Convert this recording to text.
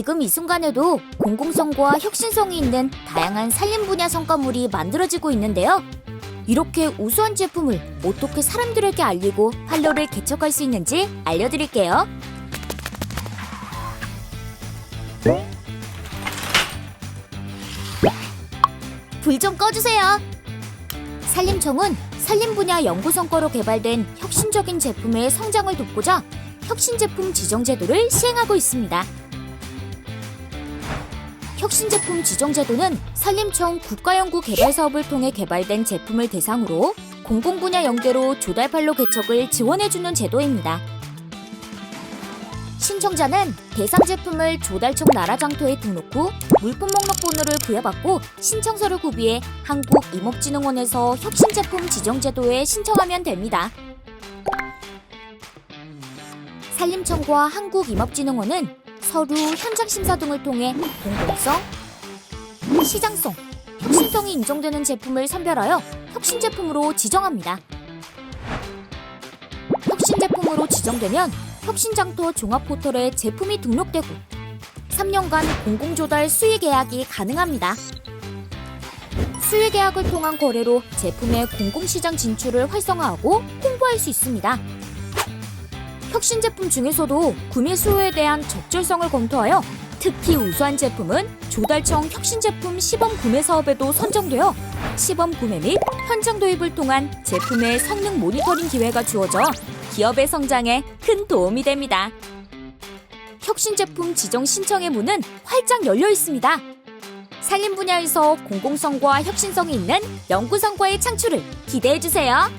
지금 이 순간에도 공공성과 혁신성이 있는 다양한 산림 분야 성과물이 만들어지고 있는데요. 이렇게 우수한 제품을 어떻게 사람들에게 알리고 판로를 개척할 수 있는지 알려드릴게요. 불 좀 꺼주세요. 산림청은 산림 분야 연구 성과로 개발된 혁신적인 제품의 성장을 돕고자 혁신 제품 지정 제도를 시행하고 있습니다. 혁신 제품 지정 제도는 산림청 국가연구 개발 사업을 통해 개발된 제품을 대상으로 공공 분야 연계로 조달 판로 개척을 지원해주는 제도입니다. 신청자는 대상 제품을 조달청 나라장터에 등록 후 물품 목록 번호를 부여받고 신청서를 구비해 한국임업진흥원에서 혁신제품 지정제도에 신청하면 됩니다. 산림청과 한국임업진흥원은 서류 현장 심사 등을 통해 공공성, 시장성, 혁신성이 인정되는 제품을 선별하여 혁신 제품으로 지정합니다. 혁신 제품으로 지정되면 혁신장터 종합 포털에 제품이 등록되고 3년간 공공조달 수의 계약이 가능합니다. 수의 계약을 통한 거래로 제품의 공공시장 진출을 활성화하고 홍보할 수 있습니다. 혁신 제품 중에서도 구매 수요에 대한 적절성을 검토하여 특히 우수한 제품은 조달청 혁신 제품 시범 구매 사업에도 선정되어 시범 구매 및 현장 도입을 통한 제품의 성능 모니터링 기회가 주어져 기업의 성장에 큰 도움이 됩니다. 혁신 제품 지정 신청의 문은 활짝 열려 있습니다. 산림 분야에서 공공성과 혁신성이 있는 연구 성과의 창출을 기대해 주세요.